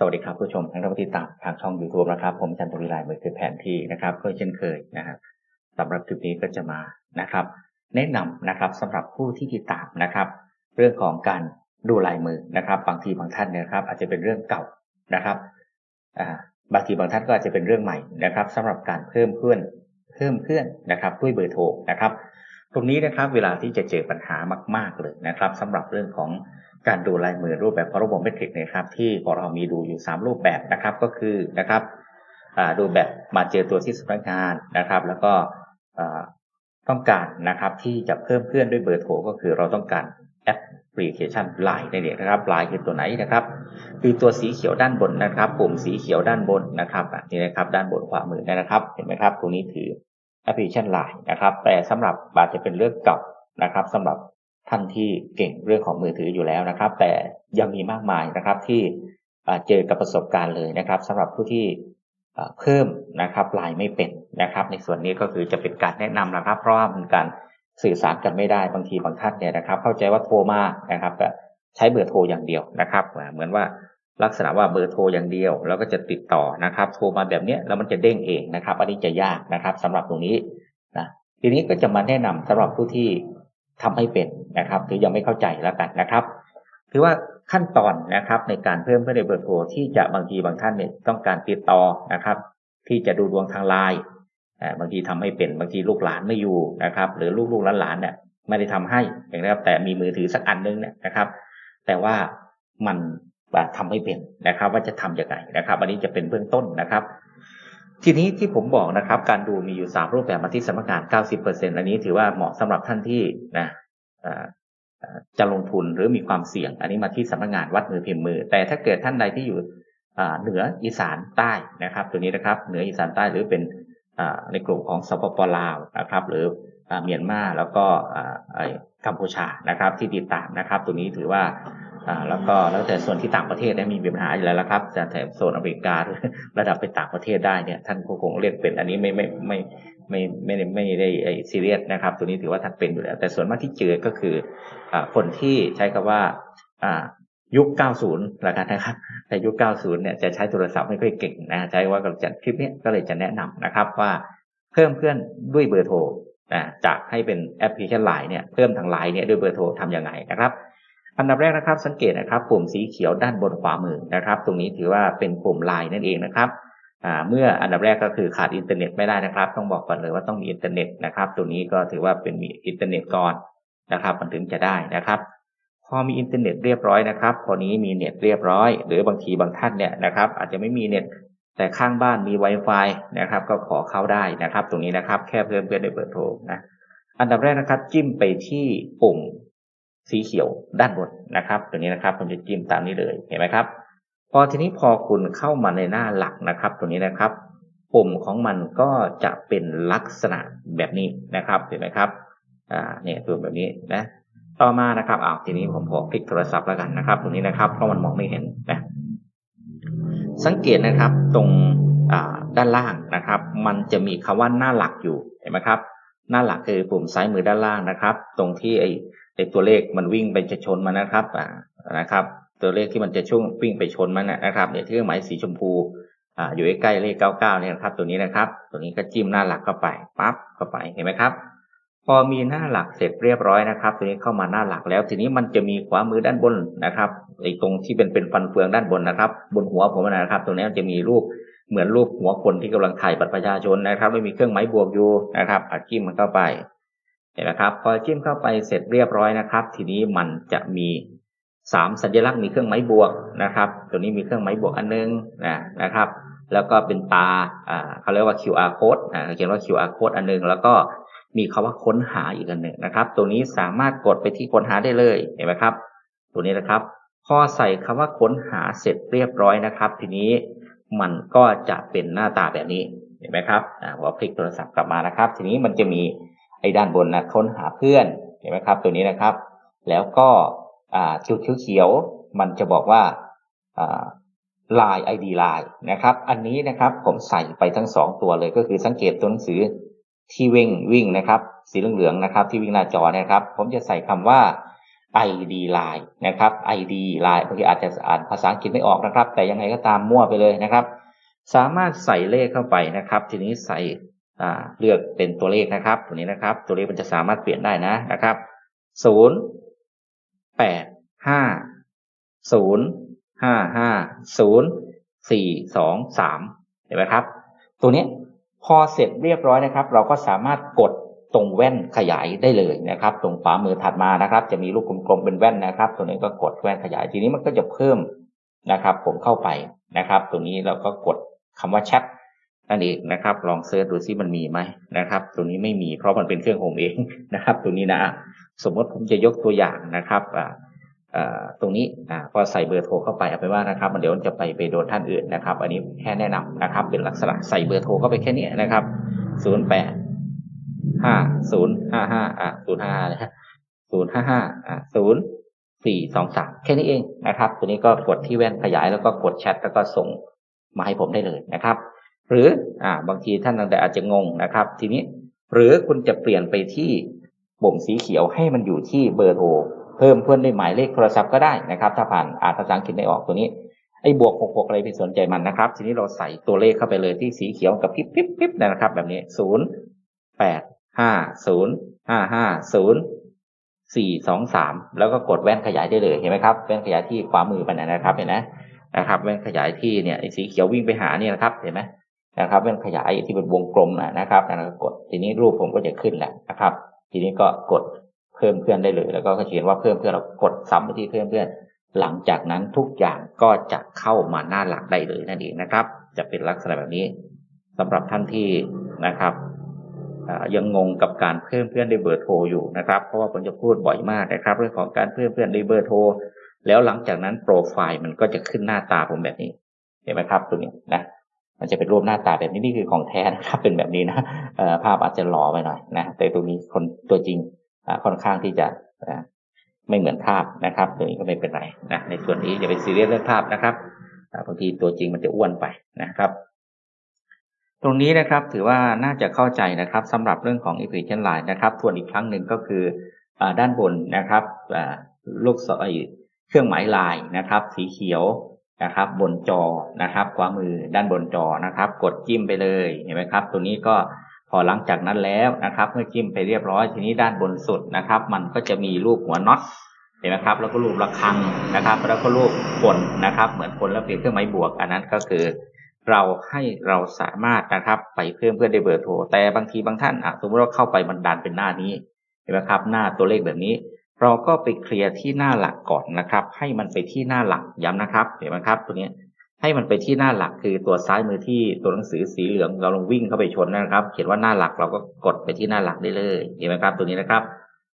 สวัสดีครับผู้ชมทั้งท่านผู้ติดตามทางช่อง YouTube นะครับ ผมจันทวิไลมือคือแผนที่นะครับ ก็เช่นเคยนะครับสำหรับคลิปนี้ก็จะมานะครับ แนะนำนะครับสำหรับผู้ที่ติดตามนะครับ เรื่องของการดูลายมือนะครับบางทีบางท่านนะครับ อาจจะเป็นเรื่องเก่านะครับบางทีบางท่านก็อาจจะเป็นเรื่องใหม่นะครับสำหรับการเพิ่มเพื่อนเพิ่มเพื่อนนะครับ ด้วยเบอร์โทรนะครับ ตรงนี้นะครับเวลาที่จะเจอปัญหามาก ๆเลยนะครับสำหรับเรื่องของ การดูลายมือรูปแบบพระบบเมตริกนะครับที่พวกเรามีดูอยู่ 3 รูปแบบนะครับก็คือนะครับดูแบบมาเจอตัวที่สำนักงานนะครับ แล้วก็ต้องการนะครับที่จะเพิ่มเพื่อนด้วยเบอร์โทรก็คือเราต้องการแอปพลิเคชัน Line นั่นเองนะครับ Line คือตัวไหนนะครับ คือตัวสีเขียวด้านบนนะครับปุ่มสีเขียวด้านบนนะครับนี่นะครับด้านบนขวามือนะครับ เห็นไหมครับตรงนี้คือแอปพลิเคชัน Line นะครับ แต่สำหรับอาจจะเป็นเรื่องเก่านะครับสำหรับ ท่านที่เก่งเรื่องของมือถืออยู่แล้วนะครับ แต่ยังมีมากมายนะครับที่เจอกับประสบการณ์เลยนะครับสำหรับผู้ที่เพิ่มนะครับลน์ไม่เป็นนะครับ ในส่วนนี้ก็คือจะเป็นการแนะนำนะครับ เพราะว่ามันการสื่อสารกันไม่ได้บางทีบางท่านเนี่ยนะครับ เข้าใจว่าโทรมานะครับแต่ใช้เบอร์โทรอย่างเดียวนะครับ เหมือนว่าลักษณะว่าเบอร์โทรอย่างเดียว แล้วก็จะติดต่อนะครับ โทรมาแบบนี้แล้วมันจะเด้งเองนะครับ อันนี้จะยากนะครับสำหรับตรงนี้นะทีนี้ก็จะมาแนะนำสำหรับผู้ที่ ทำให้เป็นนะครับหรือยังไม่เข้าใจแล้วกันนะครับ คือว่าขั้นตอนนะครับในการเพิ่มเพื่อนในเบอร์โทรที่จะบางทีบางท่านเนี่ยต้องการติดต่อนะครับ ที่จะดูดวงทางไลน์บางทีทำให้เป็นบางทีลูกหลานไม่อยู่นะครับ หรือลูกๆหลานๆเนี่ยไม่ได้ทำให้อย่างนี้ครับแต่มีมือถือสักอันนึงเนี่ยนะครับ แต่ว่ามันแบบทำไม่เป็นนะครับ ว่าจะทำยังไงนะครับ อันนี้จะเป็นเบื้องต้นนะครับ ทีนี้ที่ผมบอกนะครับ การดูมีอยู่ 3 รูปแบบมาที่สำนักาน90%อันนี้ถือว่าเหมาะสำหรับท่านที่นะจะลงทุนหรือมีความเสี่ยง อันนี้มาที่สำนักงานวัดมือพิมพ์มือ แต่ถ้าเกิดท่านใดที่อยู่เหนืออีสานใต้นะครับ ตัวนี้นะครับ เหนืออีสานใต้หรือเป็นในกลุ่มของสปปลาวนะครับ หรือเมียนมาแล้วก็กัมพูชานะครับที่ติดตามนะครับ ตัวนี้ถือว่า อ่าแล้วก็แล้วแต่ส่วนที่ต่างประเทศเนี่ยมีปัญหาอยู่แล้วละครับจะแถบโซนอเมริกาหรือระดับไปต่างประเทศได้เนี่ยท่านก็คงเรียกเป็นอันนี้ไม่ไม่ไม่ไม่ไม่ไม่ไม่ได้ไอ้ซีเรียสนะครับ ตัวนี้ถือว่าท่านเป็นอยู่แล้ว แต่ส่วนมากที่เจอก็คืออ่าคนที่ใช้คำว่าอ่ายุค 90ละกันนะครับ แต่ยุค 90 เนี่ยจะใช้โทรศัพท์ไม่ค่อยเก่งนะ ใช้ว่ากับจัดคลิปเนี้ยก็เลยจะแนะนำนะครับว่าเพิ่มเพื่อนด้วยเบอร์โทรนะจากให้เป็นแอปพลิเคชันไลน์เนี่ยเพิ่มทางไลน์เนี่ยด้วยเบอร์โทรทำยังไงนะครับ อันดับแรกนะครับสังเกตนะครับ ปุ่มสีเขียวด้านบนขวามือนะครับ ตรงนี้ถือว่าเป็นปุ่มไลน์นั่นเองนะครับเมื่ออันดับแรกก็คือขาดอินเทอร์เน็ตไม่ได้นะครับ ต้องบอกก่อนเลยว่าต้องมีอินเทอร์เน็ตนะครับตัวนี้ก็ถือว่าเป็นมีอินเทอร์เน็ตก่อนนะครับ มันถึงจะได้นะครับ พอมีอินเทอร์เน็ตเรียบร้อยนะครับ พอนี้มีเน็ตเรียบร้อย หรือบางทีบางท่านเนี่ยนะครับ อาจจะไม่มีเน็ตแต่ข้างบ้านมี Wi-Fi นะครับ ก็ขอเข้าได้นะครับ ตรงนี้นะครับ แค่เพิ่มเพื่อนในเบอร์โทรนะอันดับแรกนะครับ จิ้มไปที่ปุ่ม สีเขียวด้านบนนะครับตัวนี้นะครับผมจะจิ้มตามนี้เลยเห็นไหมครับ พอทีนี้พอคุณเข้ามาในหน้าหลักนะครับตัวนี้นะครับ ปุ่มของมันก็จะเป็นลักษณะแบบนี้นะครับเห็นไหมครับอ่าเนี่ยตัวแบบนี้นะ ต่อมานะครับอ้าวทีนี้ผมขอคลิกโทรศัพท์แล้วกันนะครับ ตรงนี้นะครับเพราะมันมองไม่เห็นนะสังเกตนะครับตรงอ่าด้านล่างนะครับ มันจะมีคำว่าหน้าหลักอยู่เห็นไหมครับ หน้าหลักคือปุ่มซ้ายมือด้านล่างนะครับ ตรงที่ไอ ไอตัวเลขมันวิ่งไปจะชนมันนะครับอ่านะครับ ตัวเลขที่มันจะช่วงวิ่งไปชนมันนะครับเนี่ยที่เครื่องหมายสีชมพูอ่าอยู่ใกล้เลข 99เนี่ยนะครับ ตัวนี้นะครับ ตัวนี้ก็จิ้มหน้าหลักเข้าไปปั๊บเข้าไปเห็นไหมครับ พอมีหน้าหลักเสร็จเรียบร้อยนะครับ ตัวนี้เข้ามาหน้าหลักแล้ว ทีนี้มันจะมีขวามือด้านบนนะครับไอตรงที่เป็นเป็นฟันเฟืองด้านบนนะครับ บนหัวผมนะครับตรงนี้จะมีรูปเหมือนรูปหัวคนที่กำลังถ่ายบัตรประชาชนนะครับ ไม่มีเครื่องหมายบวกอยู่นะครับอัดจิ้มมันเข้าไป เห็นไหมครับพอจิ้มเข้าไปเสร็จเรียบร้อยนะครับ ทีนี้มันจะมีสามสัญลักษณ์มีเครื่องหมายบวกนะครับ ตัวนี้มีเครื่องหมายบวกอันนึงนะนะครับ แล้วก็เป็นตาอ่าเขาเรียกว่า QR code อ่าเขียนว่า QR code อันนึง แล้วก็มีคาว่าค้นหาอีกอันหนึ่งนะครับ ตัวนี้สามารถกดไปที่ค้นหาได้เลยเห็นไหมครับ ตัวนี้นะครับ พอใส่คำว่าค้นหาเสร็จเรียบร้อยนะครับ ทีนี้มันก็จะเป็นหน้าตาแบบนี้เห็นไหมครับอ่าพอคลิกโทรศัพท์กลับมานะครับ ทีนี้มันจะมี ไอ้ด้านบนนะค้นหาเพื่อนเห็นไหมครับ ตัวนี้นะครับ แล้วก็จุดเขียวๆมันจะบอกว่าอ่า Line ID Line นะครับ อันนี้นะครับผมใส่ไปทั้งสองตัวเลยก็คือสังเกตตัวหนังสือที่วิ่งวิ่งนะครับ สีเหลืองๆนะครับ ที่วิ่งหน้าจอเนะครับ ผมจะใส่คำว่า ID Line นะครับ ID Line บางทีอาจจะอ่านภาษาอังกฤษไม่ออกนะครับ แต่ยังไงก็ตามมั่วไปเลยนะครับ สามารถใส่เลขเข้าไปนะครับ ทีนี้ใส่ เลือกเป็นตัวเลขนะครับ ตัวนี้นะครับ ตัวเลขมันจะสามารถเปลี่ยนได้นะนะครับศูนย์แปดห้าศูนย์ห้าห้าศูนย์สี่สองสามเห็นไหมครับ ตัวนี้พอเสร็จเรียบร้อยนะครับ เราก็สามารถกดตรงแว่นขยายได้เลยนะครับ ตรงขวามือถัดมานะครับ จะมีลูกกลมๆเป็นแว่นนะครับ ตัวนี้ก็กดแว่นขยายทีนี้มันก็จะเพิ่มนะครับ ผมเข้าไปนะครับตรงนี้เราก็กดคำว่าแชท นั่นเองนะครับ ลองเสิร์ชดูซิมันมีไหมนะครับ ตัวนี้ไม่มีเพราะมันเป็นเครื่องผมเองนะครับ ตัวนี้นะสมมติผมจะยกตัวอย่างนะครับอ่าตรงนี้อ่าพอใส่เบอร์โทรเข้าไปเอาไปว่านะครับ มันเดี๋ยวมันจะไปไปโดนท่านอื่นนะครับ อันนี้แค่แนะนำนะครับ เป็นลักษณะใส่เบอร์โทรเข้าไปแค่นี้นะครับศูนย์แปดห้าศูนย์ห้าห้าอ่าศูนย์ห้านะฮะศูนย์ห้าห้าอ่าศูนย์สี่สองสามแค่นี้เองนะครับ ตัวนี้ก็กดที่แว่นขยายแล้วก็กดแชทแล้วก็ส่งมาให้ผมได้เลยนะครับ หรืออ่าบางทีท่านอาจจะงงนะครับ ทีนี้หรือคุณจะเปลี่ยนไปที่ปุ่มสีเขียวให้มันอยู่ที่เบอร์โทรเพิ่มเพื่อนด้วยหมายเลขโทรศัพท์ก็ได้นะครับ ถ้าผ่านอ่านภาษาอังกฤษไม่ออกตัวนี้ไอ้บวกหกหกอะไรไปสนใจมันนะครับ ทีนี้เราใส่ตัวเลขเข้าไปเลยที่สีเขียวกับปิ๊บปิ๊บปิ๊บนะครับ แบบนี้ศูนย์แปดห้าศูนย์ห้าห้าศูนย์สี่สองสามแล้วก็กดแว่นขยายได้เลยเห็นไหมครับแว่นขยายที่ขวามือไปนะครับเห็นไหมนะครับ แว่นขยายที่เนี่ยไอ้สีเขียววิ่งไปหาเนี่ยนะครับ เห็นไหม นะครับเป็นขยายที่เป็นวงกลมนะครับแล้วก็กดทีนี้รูปผมก็จะขึ้นแหละนะครับ ทีนี้ก็กดเพิ่มเพื่อนได้เลย แล้วก็เขียนว่าเพิ่มเพื่อนเรากดซ้ำไปที่เพิ่มเพื่อน หลังจากนั้นทุกอย่างก็จะเข้ามาหน้าหลักได้เลยนั่นเองนะครับ จะเป็นลักษณะแบบนี้สำหรับท่านที่นะครับยังงงกับการเพิ่มเพื่อนด้วยเบอร์โทรอยู่นะครับเพราะว่าผมจะพูดบ่อยมากนะครับ เรื่องของการเพิ่มเพื่อนด้วยเบอร์โทรแล้วหลังจากนั้นโปรไฟล์มันก็จะขึ้นหน้าตาผมแบบนี้เห็นไหมครับตัวนี้นะ มันจะเป็นรูปหน้าตาแบบนี้นี่คือของแท้นะครับเป็นแบบนี้นะภาพอาจจะหล่อไปหน่อยนะแต่ตรงนี้คนตัวจริงค่อนข้างที่จะไม่เหมือนภาพนะครับตัวนี้ก็ไม่เป็นไรนะในส่วนนี้อย่าไปซีเรียสเรื่องภาพนะครับบางทีตัวจริงมันจะอ้วนไปนะครับตรงนี้นะครับถือว่าน่าจะเข้าใจนะครับสำหรับเรื่องของ e q u a t i o n line นะครับทวนอีกครั้งหนึ่งก็คือด้านบนนะครับลูกศรเครื่องหมายลายนะครับ สีเขียว นะครับ บนจอนะครับ ขวามือด้านบนจอนะครับ กดจิ้มไปเลยเห็นไหมครับ ตัวนี้ก็พอหลังจากนั้นแล้วนะครับ เมื่อจิ้มไปเรียบร้อยทีนี้ด้านบนสุดนะครับ มันก็จะมีรูปหัวน็อตเห็นไหมครับ แล้วก็รูประฆังนะครับ แล้วก็รูปคนนะครับ เหมือนคนแล้วเปลี่ยนเครื่องหมายบวก อันนั้นก็คือ เราให้เราสามารถนะครับ ไปเพิ่มเพื่อนได้เบอร์โทรแต่บางทีบางท่านอะสมมติว่าเข้าไปมันดันเป็นหน้านี้เห็นไหมครับ หน้าตัวเลขแบบนี้ เราก็ไปเคลียร์ที่หน้าหลักก่อนนะครับ ให้มันไปที่หน้าหลักย้ำนะครับเห็นไหมครับตัวนี้ให้มันไปที่หน้าหลักคือตัวซ้ายมือที่ตัวหนังสือสีเหลืองเราลงวิ่งเข้าไปชนนะครับ เขียนว่าหน้าหลักเราก็กดไปที่หน้าหลักได้เลยเห็นไหมครับ ตัวนี้นะครับ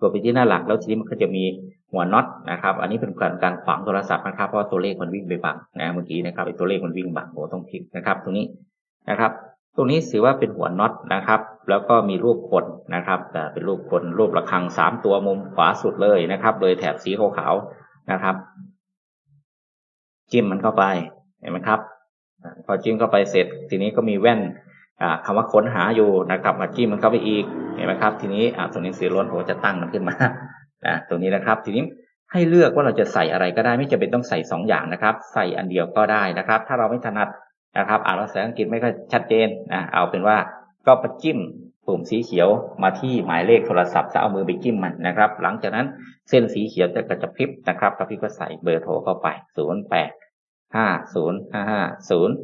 กดไปที่หน้าหลักแล้วทีนี้มันก็จะมีหัวน็อตนะครับ อันนี้เป็นการการขวางโทรศัพท์นะครับเพราะตัวเลขมันวิ่งไปบังนะเมื่อกี้นะครับไอ้ตัวเลขมันวิ่งบังโอ้ต้องพลิกนะครับ ตรงนี้นะครับ ตรงนี้ถือว่าเป็นหัวน็อตนะครับ แล้วก็มีรูปคนนะครับแต่เป็นรูปคนรูประฆังสามตัวมุมขวาสุดเลยนะครับ โดยแถบสีขาวๆนะครับ จิ้มมันเข้าไปเห็นไหมครับ พอจิ้มเข้าไปเสร็จ ทีนี้ก็มีแว่นคำว่าค้นหาอยู่นะครับมาจิ้มมันเข้าไปอีกเห็นไหมครับ ทีนี้ตัวนังสือล้วนผมจะตั้งมันขึ้นมานะตรงนี้นะครับ ทีนี้ให้เลือกว่าเราจะใส่อะไรก็ได้ไม่จำเป็นต้องใส่สองอย่างนะครับ ใส่อันเดียวก็ได้นะครับ ถ้าเราไม่ถนัดนะครับ อ่านภาษาอังกฤษไม่ค่อยชัดเจนนะเอาเป็นว่า ก็ไปจิ้มปุ่มสีเขียวมาที่หมายเลขโทรศัพท์จะเอามือไปจิ้มมันนะครับ หลังจากนั้นเส้นสีเขียวจะกระพริบนะครับกระพริบก็ใส่เบอร์โทรเข้าไปศูนย์แปดห้าศูนย์ห้าห้าศูนย์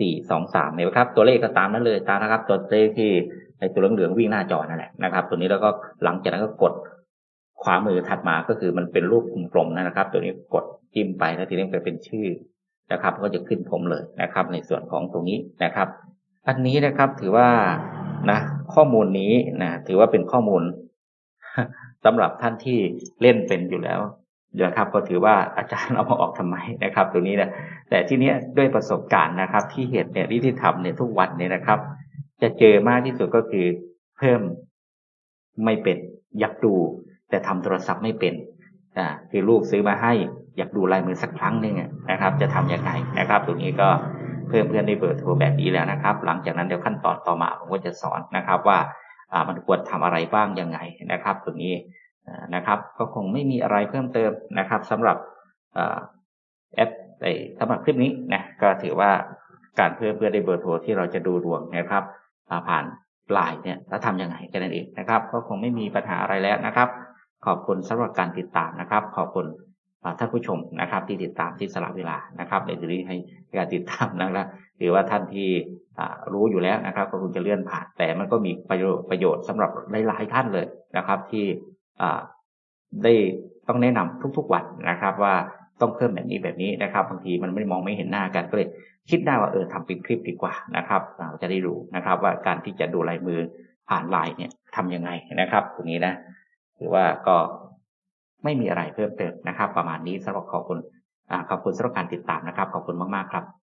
สี่สองสามเนี่ยครับ ตัวเลขก็ตามนั้นเลยตามนะครับ ตัวเลขที่ในตัวเหลืองๆวิ่งหน้าจอนั่นแหละนะครับ ตัวนี้แล้วก็หลังจากนั้นก็กดขวามือถัดมาก็คือมันเป็นรูปกลมๆนะครับ ตัวนี้กดจิ้มไปแล้วทีนี้จะเป็นชื่อนะครับ ก็จะขึ้นผมเลยนะครับ ในส่วนของตรงนี้นะครับ อันนี้นะครับถือว่านะข้อมูลนี้นะถือว่าเป็นข้อมูลสำหรับท่านที่เล่นเป็นอยู่แล้วนะครับ ก็ถือว่าอาจารย์เอามาออกทำไมนะครับตัวนี้นะแต่ที่นี้ด้วยประสบการณ์นะครับ ที่เห็นเนี่ยที่ทำเนี่ยทุกวันเนี่ยนะครับ จะเจอมากที่สุดก็คือเพิ่มไม่เป็นอยากดู แต่ทำโทรศัพท์ไม่เป็นอ่าคือลูกซื้อมาให้อยากดูลายมือสักครั้งหนึ่งนะครับ จะทํำยังไงนะครับ ตรงนี้ก็ พิ่มเพื่อนได้เบอร์โทรแบบนี้แล้วนะครับ หลังจากนั้นเดี๋ยวขั้นตอนต่อมาผมก็จะสอนนะครับว่ามันควรทำอะไรบ้างยังไงนะครับตรงนี้นะครับ ก็คงไม่มีอะไรเพิ่มเติมนะครับสำหรับแอปสำหรับคลิปนี้นะก็ถือว่าการเพื่อเพื่อได้เบอร์โทรที่เราจะดูดวงนะครับผ่านไลน์เนี่ยแล้วทำยังไงกันนั่นเองนะครับ ก็คงไม่มีปัญหาอะไรแล้วนะครับ ขอบคุณสำหรับการติดตามนะครับ ขอบคุณ ท่านผู้ชมนะครับ ที่ติดตามที่สละเวลานะครับในที่นี้ให้การติดตามนะครับหรือว่าท่านที่รู้อยู่แล้วนะครับ ก็คงจะเลื่อนผ่าน แต่มันก็มีประโยชน์ประโยชน์สำหรับหลายๆท่านเลยนะครับ ที่ได้ต้องแนะนำทุกๆวันนะครับ ว่าต้องเพิ่มแบบนี้แบบนี้นะครับบางทีมันไม่มองไม่เห็นหน้ากันก็เลยคิดได้ว่าเออทำเป็นคลิปดีกว่านะครับเราจะได้รู้นะครับ ว่าการที่จะดูลายมือผ่านไลน์เนี่ยทำยังไงนะครับ ตรงนี้นะถือว่าก็ ไม่มีอะไรเพิ่มเติมนะครับ ประมาณนี้สำหรับขอบคุณขอบคุณสำหรับการติดตามนะครับ ขอบคุณมากๆครับ